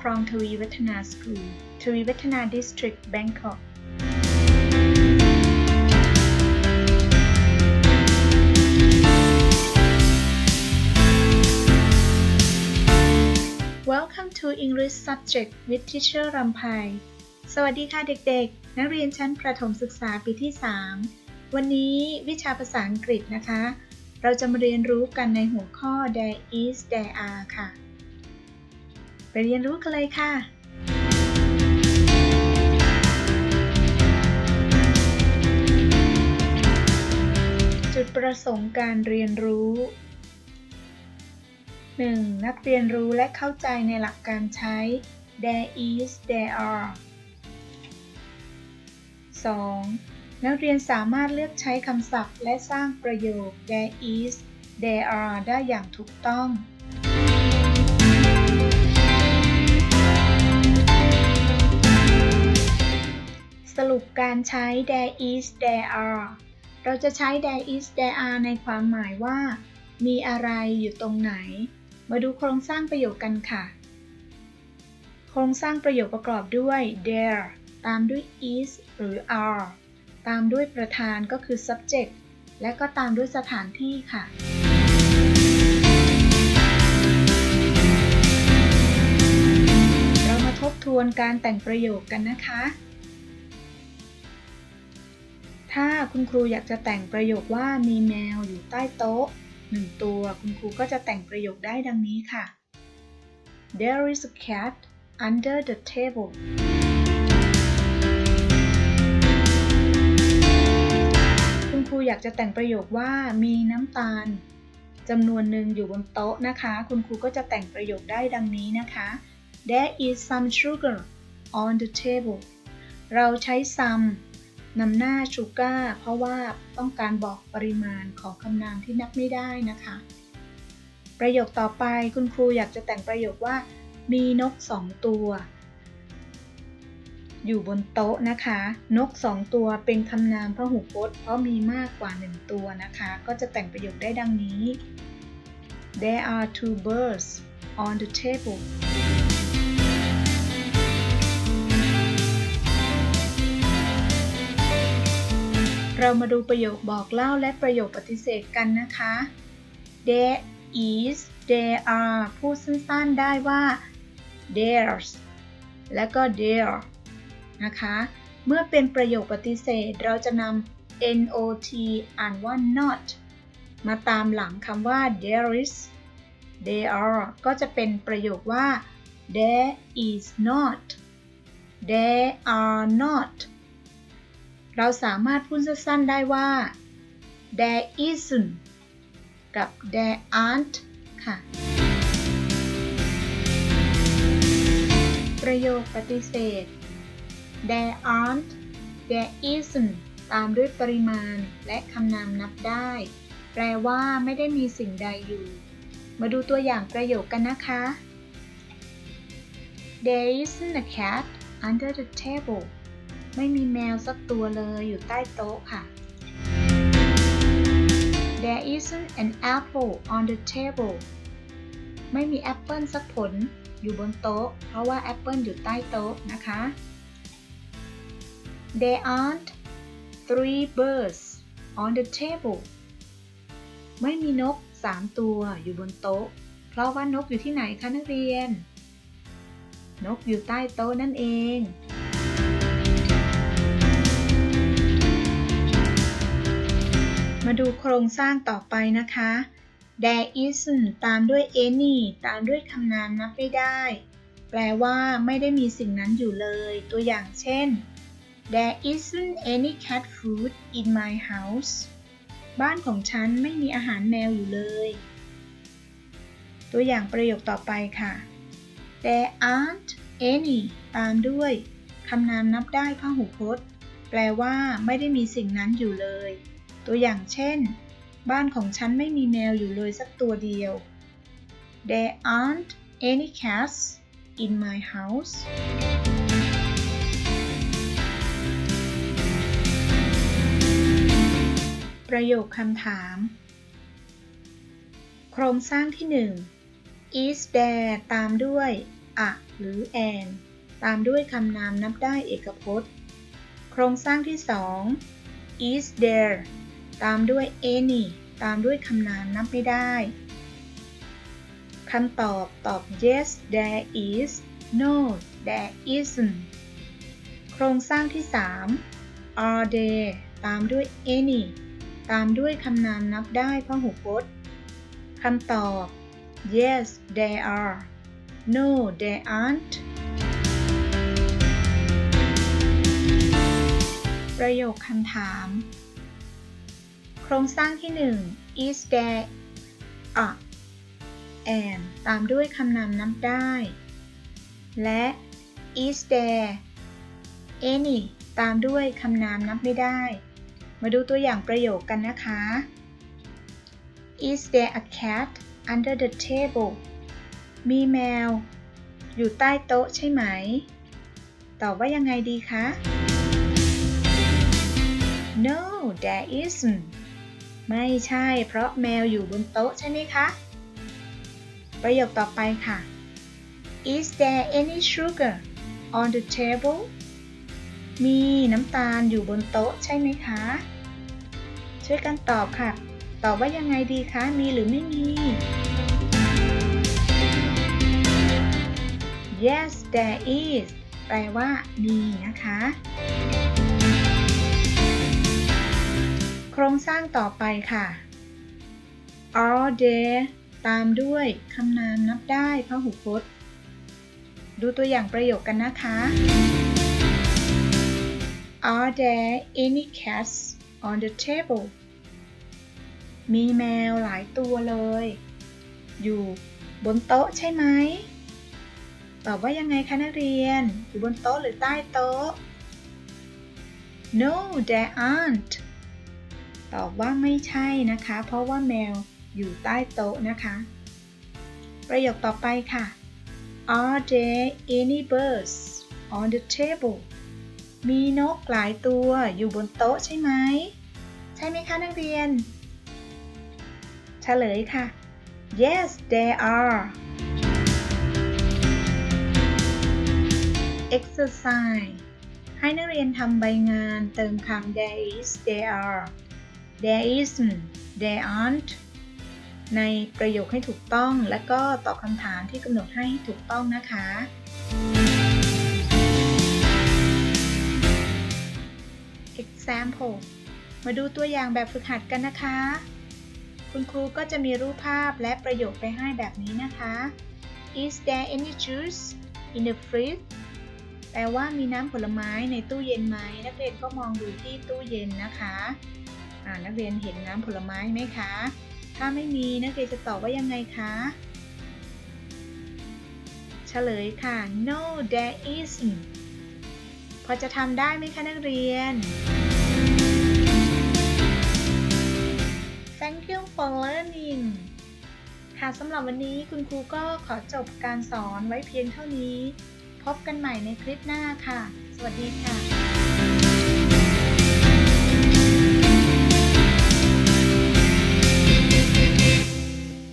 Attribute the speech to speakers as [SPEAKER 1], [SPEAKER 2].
[SPEAKER 1] ครองทวีวัฒนาสคูล ทวีวัฒนาดิสตริกแบงกอก Welcome to English Subject with Teacher รำไพสวัสดีค่ะเด็กๆ นักเรียนชั้นประถมศึกษาปีที่ 3 วันนี้วิชาภาษาอังกฤษนะคะ เราจะมาเรียนรู้กันในหัวข้อ there is there are ค่ะ ไปเรียนรู้กันเลยค่ะ จุดประสงค์การเรียนรู้ 1. นักเรียนรู้และเข้าใจในหลักการใช้ there is there are 2. นักเรียนสามารถเลือกใช้คำศัพท์และสร้างประโยค there is there are ได้อย่างถูกต้อง การใช้ there is there are เราจะใช้ there is there are ในความหมายว่า มีอะไรอยู่ตรงไหน มาดูโครงสร้างประโยคกันค่ะ โครงสร้างประโยคประกอบด้วย there ตามด้วย is หรือ are ตามด้วยประธานก็คือ subject และก็ตามด้วยสถานที่ค่ะเรามาทบทวนการแต่งประโยคกันนะคะ ถ้าคุณครูอยากจะแต่งประโยคว่ามีแมวอยู่ใต้โต๊ะหนึ่งตัว คุณครูก็จะแต่งประโยคได้ดังนี้ค่ะ There is a cat under the table คุณครูอยากจะแต่งประโยคว่ามีน้ำตาลจำนวนหนึ่งอยู่บนโต๊ะนะคะ คุณครูก็จะแต่งประโยคได้ดังนี้นะคะ There is some sugar on the table เราใช้ some นำหน้า sugar เพราะว่าต้องการบอกปริมาณของคำนามที่นับไม่ได้นะคะ ประโยคต่อไปคุณครูอยากจะแต่งประโยคว่า มีนกสองตัว อยู่บนโต๊ะนะคะ นกสองตัวเป็นคำนามพหูพจน์ เพราะมีมากกว่าหนึ่งตัวนะคะ ก็จะแต่งประโยคได้ดังนี้ There are two birds on the table เรามาดูประโยคบอกเล่าและประโยคปฏิเสธกันนะคะ there is there are พูดสั้นๆได้ว่า there's และก็ there นะคะ เมื่อเป็นประโยคปฏิเสธเราจะนำ not อ่านว่า not มาตามหลังคำว่า there is there are ก็จะเป็นประโยคว่า there is not there are not เราสามารถพูดสั้นๆได้ว่า there isn't กับ there aren't ค่ะ ประโยคปฏิเสธ there aren't there isn't ตามด้วยปริมาณและคำนามนับได้ แปลว่าไม่ได้มีสิ่งใดอยู่ มาดูตัวอย่างประโยคกันนะคะ there isn't a cat under the table ไม่มีแมวสักตัวเลยอยู่ใต้โต๊ะค่ะ There isn't an apple on the table ไม่มีแอปเปิลสักผลอยู่บนโต๊ะ เพราะว่าแอปเปิลอยู่ใต้โต๊ะนะคะ There aren't three birds on the table ไม่มีนก3ตัวอยู่บนโต๊ะ เพราะว่านกอยู่ที่ไหนคะนักเรียน นกอยู่ใต้โต๊ะนั่นเอง มาดูโครงสร้างต่อไปนะคะ there isn't ตามด้วย any ตามด้วยคำนามนับไม่ได้ แปลว่าไม่ได้มีสิ่งนั้นอยู่เลย ตัวอย่างเช่น there isn't any cat food in my house บ้านของฉันไม่มีอาหารแมวอยู่เลย ตัวอย่างประโยคต่อไปค่ะ there aren't any ตามด้วยคำนามนับได้พหูพจน์ แปลว่าไม่ได้มีสิ่งนั้นอยู่เลย ตัวอย่างเช่น บ้านของฉันไม่มีแมวอยู่เลยสักตัวเดียว There aren't any cats in my house ประโยคคำถาม โครงสร้างที่ 1 is there ตามด้วย a หรือ an ตามด้วยคำนามนับได้เอกพจน์ โครงสร้างที่ 2 is there ตามด้วย any ตามด้วยคำนามนับไม่ได้ คำตอบตอบ yes there is no there isn't โครงสร้างที่ 3 are there ตามด้วย any ตามด้วยคำนามนับได้พหูพจน์คำตอบ yes there are no there aren't ประโยคคำถาม ครงสร้างที่ 1 is there a and ตามด้วยคำนามนับได้ และ is there any ตามด้วยคำนามนับไม่ได้ มาดูตัวอย่างประโยคกันนะคะ Is there a cat under the table มีแมว อยู่ใต้โต๊ะใช่ไหม ตอบว่ายังไงดีคะ No there isn't ไม่ใช่ เพราะแมวอยู่บนโต๊ะใช่ไหมคะ ประโยคต่อไปค่ะ Is there any sugar on the table มีน้ำตาลอยู่บนโต๊ะใช่ไหมคะ ช่วยกันตอบค่ะ ตอบว่ายังไงดีคะ มีหรือไม่มี Yes there is แปลว่ามีนะคะ โครงสร้างต่อไปค่ะ are there ตามด้วยคำนามนับได้พหูพจน์ ดูตัวอย่างประโยคกันนะคะ Are there any cats on the table มีแมวหลายตัวเลย อยู่บนโต๊ะใช่ไหม ตอบว่ายังไงคะนักเรียน อยู่บนโต๊ะหรือใต้โต๊ะ No there aren't ตอบว่าไม่ใช่นะคะ เพราะว่าแมวอยู่ใต้โต๊ะนะคะ ประโยคต่อไปค่ะ Are there any birds on the table มีนกหลายตัวอยู่บนโต๊ะใช่ไหม ใช่ไหมคะนักเรียน เฉลยค่ะ Yes there are exercise ให้นักเรียนทำใบงานเติมคำ there is there are there isn't there aren't ในประโยคให้ถูกต้องและก็ตอบคำถามที่กำหนดให้ถูกต้องนะคะ example มาดูตัวอย่างแบบฝึกหัดกันนะคะ คุณครูก็จะมีรูปภาพและประโยคไปให้แบบนี้นะคะ Is there any juice in the fridge แปลว่ามีน้ำผลไม้ในตู้เย็นไหม นักเรียนก็มองดูที่ตู้เย็นนะคะ นักเรียนเห็นน้ำผลไม้ไหมคะ ถ้าไม่มีนักเรียนจะตอบว่ายังไงคะเฉลยค่ะ No there isn't พอจะทำได้ไหมคะนักเรียน Thank you for learning ค่ะสำหรับวันนี้คุณครูก็ขอจบการสอนไว้เพียงเท่านี้ พบกันใหม่ในคลิปหน้าค่ะ สวัสดีค่ะ